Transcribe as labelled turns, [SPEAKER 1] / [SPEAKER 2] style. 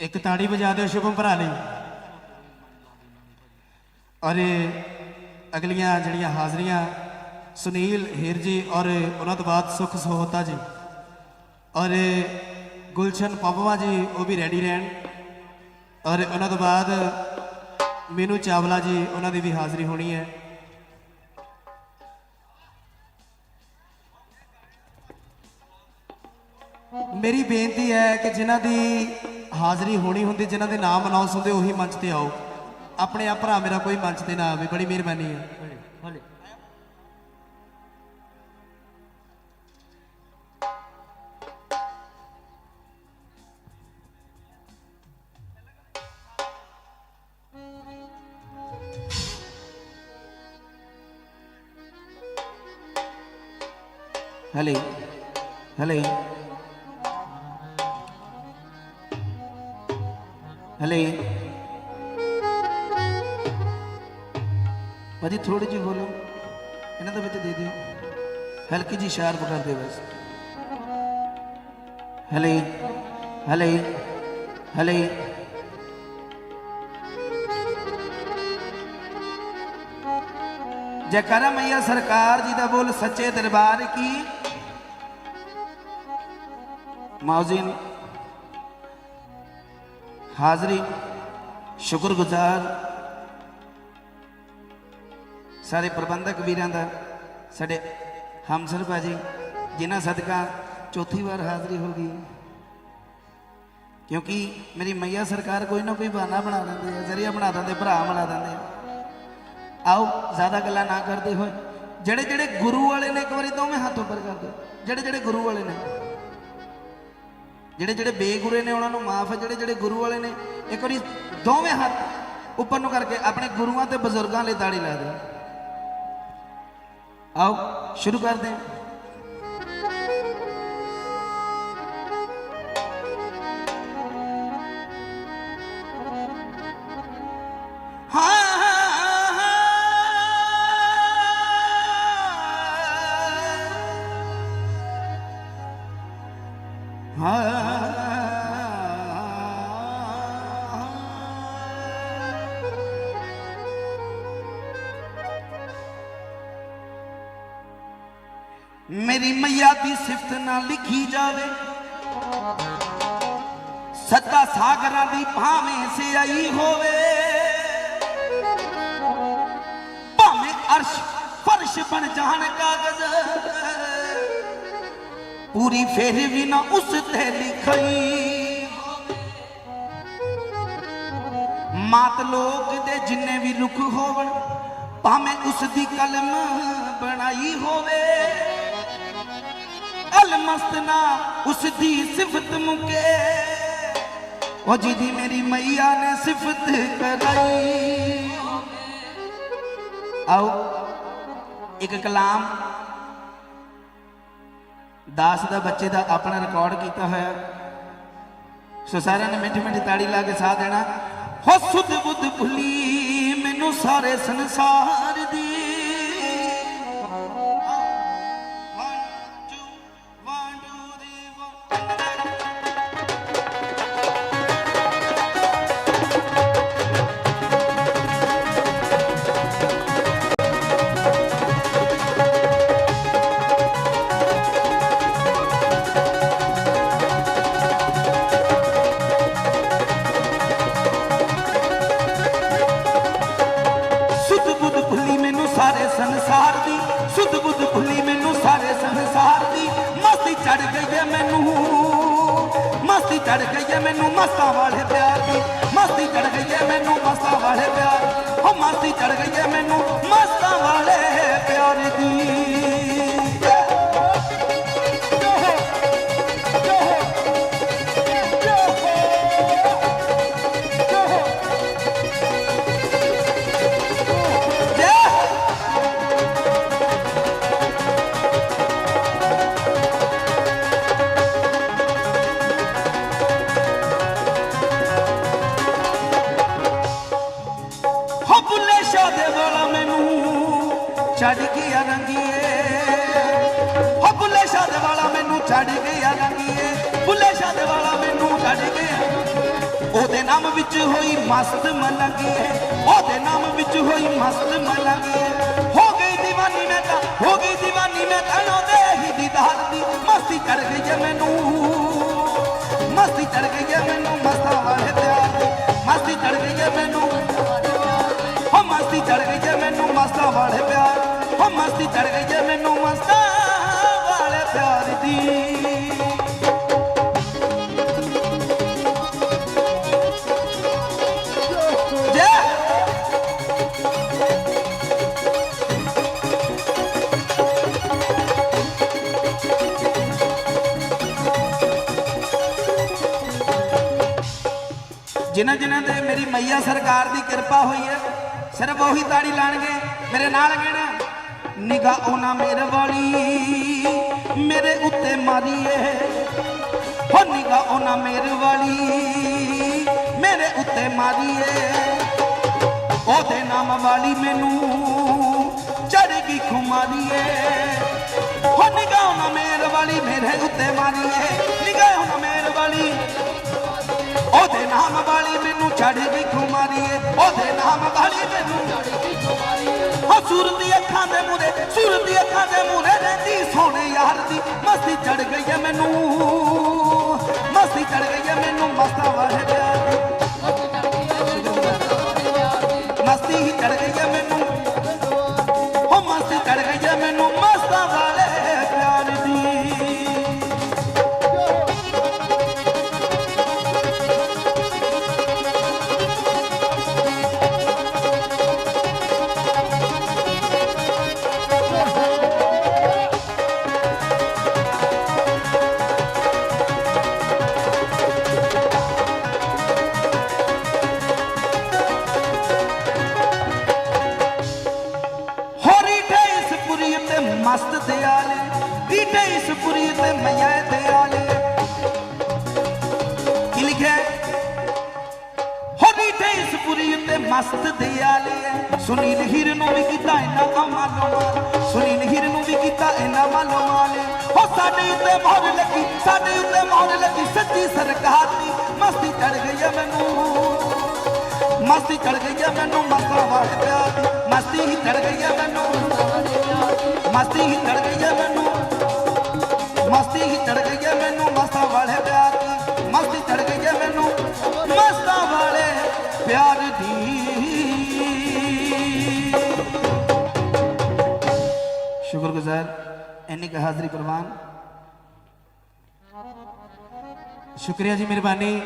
[SPEAKER 1] ਇੱਕ ਤਾੜੀ ਵਜਾ ਦਿਓ ਸ਼ੁਭਮ ਭਰਾ ਲਈ। ਔਰ ਅਗਲੀਆਂ ਜਿਹੜੀਆਂ ਹਾਜ਼ਰੀਆਂ, ਸੁਨੀਲ ਹੀਰ ਜੀ ਔਰ ਉਹਨਾਂ ਤੋਂ ਬਾਅਦ ਸੁਖ ਸਹੋਤਾ ਜੀ। ਔਰ ਗੁਲਸ਼ਨ ਪਵਵਾ ਜੀ, ਉਹ ਵੀ ਰੈਡੀ ਰਹਿਣ। ਔਰ ਉਹਨਾਂ ਤੋਂ ਬਾਅਦ ਮੀਨੂ ਚਾਵਲਾ ਜੀ, ਉਹਨਾਂ ਦੀ ਵੀ ਹਾਜ਼ਰੀ ਹੋਣੀ ਹੈ। ਮੇਰੀ ਬੇਨਤੀ ਹੈ ਕਿ ਜਿਨ੍ਹਾਂ ਦੀ ਹਾਜ਼ਰੀ ਹੋਣੀ ਹੁੰਦੀ, ਜਿਨ੍ਹਾਂ ਦੇ ਨਾਮ ਅਨਾਉਂਸ ਹੁੰਦੇ, ਉਹੀ ਮੰਚ ਤੇ ਆਓ। ਆਪਣੇ ਆਪ ਭਰਾ ਮੇਰਾ ਕੋਈ ਮੰਚ ਤੇ ਨਾ ਆਵੇ, ਬੜੀ ਮਿਹਰਬਾਨੀ ਹੈ ਹਲੇ। ਹਲੇ। ਹਲੇ। ਭਾਜੀ ਥੋੜੀ ਜਿਹੀ ਬੋਲੋ। ਇਹਨਾਂ ਦੇ ਵਿੱਚ ਦੇ ਦਿਓ। ਹਲਕੀ ਜੀ ਸ਼ਾਰਪ ਕਰ ਦਿਓ ਬਸ। ਹਲੇ ਹਲੇ ਹਲੇ। ਜੈਕਾਰਾ ਮਈਆ ਸਰਕਾਰ ਜੀ ਦਾ ਬੋਲ ਸੱਚੇ ਦਰਬਾਰ ਕੀ? ਮਾਉਜ਼ੀਨ ਹਾਜ਼ਰੀ। ਸ਼ੁਕਰਗੁਜ਼ਾਰ ਸਾਰੇ ਪ੍ਰਬੰਧਕ ਵੀਰਾਂ ਦਾ, ਸਾਡੇ ਹਮਸਰ ਭਾਜੀ, ਜਿਨ੍ਹਾਂ ਸਦਕਾ ਚੌਥੀ ਵਾਰ ਹਾਜ਼ਰੀ ਹੋ ਗਈ। ਕਿਉਂਕਿ ਮੇਰੀ ਮਈਆ ਸਰਕਾਰ ਕੋਈ ਨਾ ਕੋਈ ਬਹਾਨਾ ਬਣਾ ਦਿੰਦੇ ਆ ਜ਼ਰੀਆ ਬਣਾ ਦਿੰਦੇ, ਭਰਾ ਬਣਾ ਦਿੰਦੇ ਆਓ, ਜ਼ਿਆਦਾ ਗੱਲਾਂ ਨਾ ਕਰਦੇ ਹੋਏ। ਜਿਹੜੇ ਜਿਹੜੇ ਗੁਰੂ ਵਾਲੇ ਨੇ ਇੱਕ ਵਾਰੀ ਦੋਵੇਂ ਹੱਥ ਉੱਪਰ ਕਰਦੇ ਜਿਹੜੇ ਜਿਹੜੇ ਗੁਰੂ ਵਾਲੇ ਨੇ। ਜਿਹੜੇ ਜਿਹੜੇ ਬੇਗੁਰੇ ਨੇ ਉਹਨਾਂ ਨੂੰ ਮਾਫ ਹੈ, ਜਿਹੜੇ ਜਿਹੜੇ ਗੁਰੂ ਵਾਲੇ ਨੇ, ਇੱਕ ਵਾਰੀ ਦੋਵੇਂ ਹੱਥ ਉੱਪਰ ਨੂੰ ਕਰਕੇ ਆਪਣੇ ਗੁਰੂਆਂ ਤੇ ਬਜ਼ੁਰਗਾਂ ਲਈ ਤਾੜੀ ਲਾ ਦਿਓ। ਆਓ, ਸ਼ੁਰੂ ਕਰਦੇ ਹਾਂ। ਮੇਰੀ ਮਈਆ ਦੀ ਸਿਫਤ ਨਾ ਲਿਖੀ ਜਾਵੇ। ਸੱਤਾ ਸਾਗਰਾਂ ਦੀ ਭਾਵੇਂ ਸਿਆਈ ਹੋਵੇ। ਭਾਵੇਂ ਅਰਸ਼ ਫਰਸ਼ ਬਣ ਜਾਣ ਕਾਗਜ਼। ਪੂਰੀ ਫੇਰ ਵੀ ਨਾ ਉਸ ਤੇ ਲਿਖਈ ਮਾਤ ਲੋਕ ਦੇ ਜਿੰਨੇ ਵੀ ਰੁੱਖ ਹੋਵਣ, ਭਾਵੇਂ ਉਸ ਦੀ ਕਲਮ ਬਣਾਈ ਹੋਵੇ। ਮਸਤ ਨਾ ਉਸ ਦੀ ਸਿਫਤ ਮੁਕੇ। ਉਹ ਜਿਹਦੀ ਮੇਰੀ ਮਈਆ ਨੇ ਸਿਫਤ ਕਰਾਈ। ਆਓ, ਇੱਕ ਕਲਾਮ। ਦਾਸ ਦਾ ਬੱਚੇ ਦਾ ਆਪਣਾ ਰਿਕਾਰਡ ਕੀਤਾ ਹੋਇਆ। ਸੋ ਸਾਰਿਆਂ ਨੇ ਮਿੱਠੀ ਮਿੱਠੀ ਤਾੜੀ ਲਾ ਕੇ ਸਾਥ ਦੇਣਾ। ਹੋ ਸੁਧ ਬੁੱਧ ਭੁੱਲੀ, ਮੈਨੂੰ ਸਾਰੇ ਸੰਸਾਰ ਚੜ ਗਈ ਏ ਮੈਨੂੰ। ਮਸਤੀ ਚੜ ਗਈ ਏ ਮੈਨੂੰ ਮਸਤਾਂ ਵਾਲੇ ਪਿਆਰ ਦੀ। ਮਸਤੀ ਚੜ ਗਈ ਏ ਮੈਨੂੰ ਮਸਤਾਂ ਵਾਲੇ ਪਿਆਰ ਉਹ ਮਸਤੀ ਚੜ ਗਈ ਏ ਮੈਨੂੰ ਮਸਤਾਂ ਵਾਲੇ ਨਸ਼ਾ ਵਾਲਾ ਮੈਨੂੰ ਛੱਡ ਗਿਆ ਰੰਗੀਏ। ਹੋ ਬੁੱਲੇ ਸ਼ਾਹ ਵਾਲਾ ਮੈਨੂੰ ਛੱਡ ਗਿਆ ਰੰਗੀਏ। ਬੁੱਲੇ ਸ਼ਾਹ ਵਾਲਾ ਮੈਨੂੰ ਛੱਡ ਗਿਆ ਉਹਦੇ ਨਾਮ ਵਿੱਚ ਹੋਈ ਮਸਤ ਮਲੰਗੀਏ। ਉਹਦੇ ਨਾਮ ਵਿੱਚ ਹੋਈ ਮਸਤ ਮਲੰਗੀਏ। ਹੋ ਗਈ دیਵਾਨੀ ਮੈਂ ਤਾਂ, ਹੋ ਗਈ دیਵਾਨੀ ਮੈਂ ਤਾਂ ਦੇ ਹੀ ਦੀਦਾਰ ਦੀ ਮਸਤੀ ਕਰ ਗਈ ਮੈਨੂੰ। ਮਸਤੀ ਚੜ ਗਈ ਮੈਨੂੰ ਮਸਤਾ ਮਸਤੀ ਚੜ ਗਈ ਹੈ ਮੈਨੂੰ ਮਸਤਾ ਵਾਲੇ ਪਿਆਰ ਦੀ Yeah! ਜਿਨ੍ਹਾਂ ਜਿਨ੍ਹਾਂ ਤੇ ਮੇਰੀ ਮਈਆ ਸਰਕਾਰ ਦੀ ਕਿਰਪਾ ਹੋਈ ਹੈ, ਸਿਰਫ ਉਹੀ ਤਾੜੀ ਲਾਣਗੇ, ਮੇਰੇ ਨਾਲ ਕਹਿਣਾ ਨਿਗਾ ਉਹਨਾਂ ਮੇਰੇ ਵਾਲੀ, ਮੇਰੇ ਉੱਤੇ ਮਾਰੀਏ। ਹੋ ਨਿਗਾ ਉਹਨਾਂ ਮੇਰੇ ਵਾਲੀ, ਮੇਰੇ ਉੱਤੇ ਮਾਰੀਏ। ਉਹਦੇ ਨਾਮ ਵਾਲੀ ਮੈਨੂੰ ਚੜ੍ਹਗੀ ਖੁਮਾਰੀਏ। ਹੋ ਨਿਗਾ ਨਾ ਮੇਰੇ ਵਾਲੀ, ਮੇਰੇ ਉੱਤੇ ਮਾਰੀਏ। ਨਿਗਾ ਨਾ ਮੇਰੇ ਵਾਲੀ, ਉਹਦੇ ਨਾਮ ਵਾਲੀ ਮੈਨੂੰ ਚੜ੍ਹਗੀ ਖੁਮਾਰੀਏ ਉਹਦੇ ਨਾਮ ਵਾਲੀ ਮੈਨੂੰ। ਹੋ ਸੂਰਤੀ ਅੱਖਾਂ ਦੇ ਮੂਰੇ ਸੂਰਤੀ ਅੱਖਾਂ ਦੇ ਮੂਰੇ ਰਹਿੰਦੀ ਸੋਹਣੇ ਯਾਰ ਦੀ ਮਸਤੀ ਚੜ ਗਈ ਹੈ ਮੈਨੂੰ। ਮਸਤੀ ਚੜ ਗਈ ਹੈ ਮੈਨੂੰ, ਮਸਤਾ ਵਾਲੇ ਪਿਆਰ ਮਸਤ ਦਿਆਲੇ ਸੁਨੀਲ ਹੀਰ ਨੂੰ ਵੀ ਕੀਤਾ ਇਹਨਾਂ ਮਾਲੋ ਮਾਲ। ਸੁਨੀਲ ਹੀਰ ਨੂੰ ਵੀ ਕੀਤਾ ਇਹਨਾਂ ਮਾਲੋ ਮਾਲ। ਹੋ ਸਾਡੇ ਉੱਤੇ ਮੋਹਰ ਲੱਗੀ, ਸਾਡੇ ਉੱਤੇ ਮੋਹਰ ਲੱਗੀ ਸੱਚੀ ਸਰਕਾਰ ਦੀ। ਮਸਤੀ ਚੜ ਗਈ ਹੈ ਮੈਨੂੰ। ਮਸਤੀ ਚੜ ਗਈ ਹੈ ਮੈਨੂੰ ਮਸਤਾਂ ਵਾਲੇ ਪਿਆਰ ਦੀ। ਮਸਤੀ ਹੀ ਚੜ ਗਈ ਹੈ ਮੈਨੂੰ ਮਸਤੀ ਹੀ ਚੜ ਗਈ ਹੈ ਮੈਨੂੰ। ਮਸਤੀ ਹੀ ਚੜ ਗਈ ਹੈ ਮੈਨੂੰ ਮਸਤਾਂ ਵਾਲੇ ਪਿਆਰ ਇੰਨੀ ਕੁ ਹਾਜ਼ਰੀ ਪ੍ਰਵਾਨ
[SPEAKER 2] ਸ਼ੁਕਰੀਆ ਜੀ ਮਿਹਰਬਾਨੀ